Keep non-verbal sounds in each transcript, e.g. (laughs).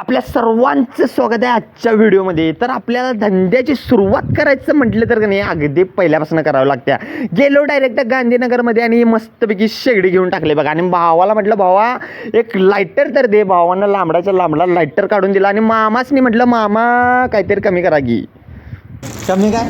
आपल्या सर्वांचं स्वागत आहे आजच्या व्हिडिओमध्ये. तर आपल्याला धंद्याची सुरुवात करायचं म्हटलं तर का नाही अगदी पहिल्यापासून करावं लागत्या. गेलो डायरेक्ट गांधीनगरमध्ये आणि मस्तपैकी शेगडी घेऊन टाकली बघा. आणि भावाला म्हटलं भावा एक लायटर तर दे. भावानं लांबडाच्या लांबडा लायटर काढून दिला आणि मामासनी म्हटलं मामा काहीतरी कमी करा की. कमी काय?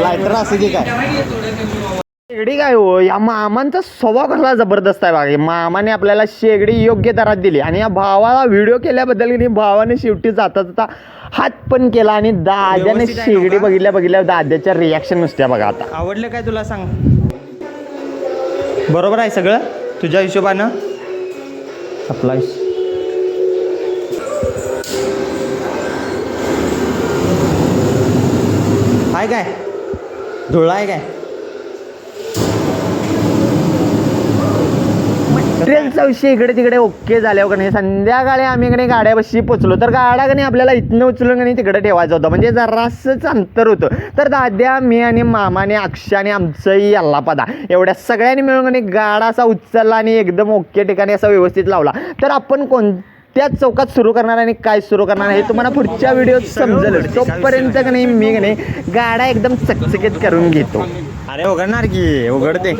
लायटर असं की काय? (laughs) शेगडी काय हो? या मामांचा स्वभाव कसला जबरदस्त आहे बघा मामाने आपल्याला शेगडी योग्य दरात दिली. आणि या भावाला व्हिडिओ केल्याबद्दल की नाही भावाने शेवटी जाता जाता हात पण केला आणि दाद्याने व्यवस्थित आहे शेगडी नव्हता? बघितल्या बघितल्या दाद्याच्या रिॲक्शन नुसत्या बघा आता. आवडलं काय तुला सांग? बरोबर आहे सगळं? तुझ्या हिशोबानं? सप्लाय आहे काय? धुळा आहे काय? मटेरियलचा विषय इकडे तिकडे ओके झाल्यावर हो का नाही? संध्याकाळी आम्ही का गाड्यापाशी पोचलो. तर गाडा का आपल्याला इथनं उचलून का तिकडे ठेवायचं होतं. म्हणजे जरासंच अंतर होतं. तर दाद्या मी आणि मामाने अक्षाने आणि आमचंही अल्लापदा एवढ्या सगळ्यांनी मिळून का गाडा असा उचलला आणि एकदम ओके ठिकाणी असा व्यवस्थित लावला. तर आपण कोण त्याच चौकात सुरू करणार आणि काय सुरू करणार हे तुम्हाला पुढच्या व्हिडिओत समजेल. तोपर्यंत का नाही मी का नाही गाड्या एकदम चकचकीत करून घेतो. अरे उघडणार की? उघडते.